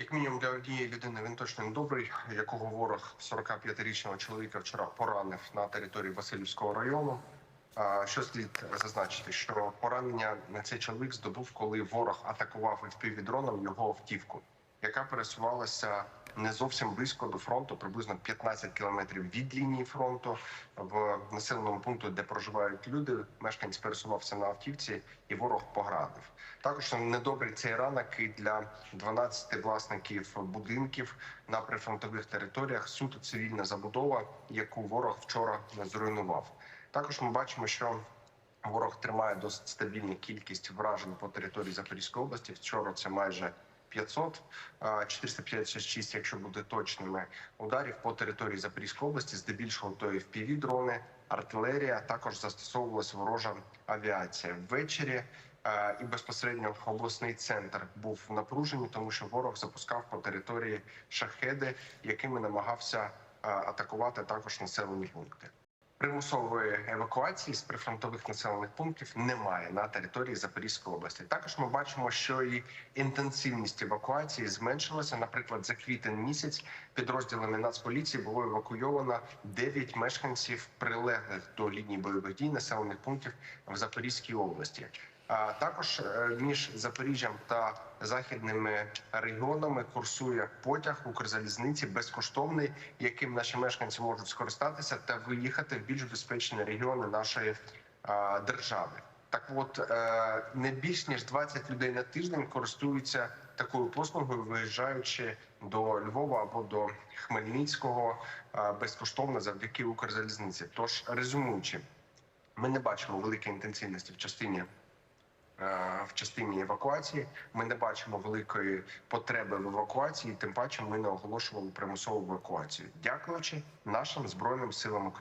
Як мінімум для однієї людини він точно не добрий, якого ворог 45-річного чоловіка вчора поранив на території Васильівського району. Що слід зазначити, що поранення на цей чоловік здобув, коли ворог атакував FPV-дроном його автівку, яка пересувалася не зовсім близько до фронту, приблизно 15 кілометрів від лінії фронту в населеному пункту, де проживають люди. Мешканець пересувався на автівці, і ворог поградив. Також недобрий цей ранок і для 12 власників будинків на прифронтових територіях. Суто цивільна забудова, яку ворог вчора зруйнував. Також ми бачимо, що ворог тримає досить стабільну кількість вражень по території Запорізької області. Вчора це майже 500, а, 456, якщо бути точними, ударів по території Запорізької області, здебільшого то і впівдрони, артилерія. Також застосовувалася ворожа авіація ввечері. І безпосередньо обласний центр був в напруженні, тому що ворог запускав по території шахеди, якими намагався атакувати також населені пункти. Примусової евакуації з прифронтових населених пунктів немає на території Запорізької області. Також ми бачимо, що і інтенсивність евакуації зменшилася. Наприклад, за квітень місяць підрозділами Нацполіції було евакуйовано 9 мешканців прилеглих до лінії бойових дій населених пунктів в Запорізькій області. А також е, між Запоріжжям та західними регіонами курсує потяг Укрзалізниці безкоштовний, яким наші мешканці можуть скористатися та виїхати в більш безпечні регіони нашої держави. Так, от е, не більш ніж 20 людей на тиждень користуються такою послугою, виїжджаючи до Львова або до Хмельницького безкоштовно завдяки Укрзалізниці. Тож резюмуючи, ми не бачимо великої інтенсивності в частині в частині евакуації. Ми не бачимо великої потреби в евакуації. Тим паче ми не оголошували примусову евакуацію, дякуючи нашим збройним силам України.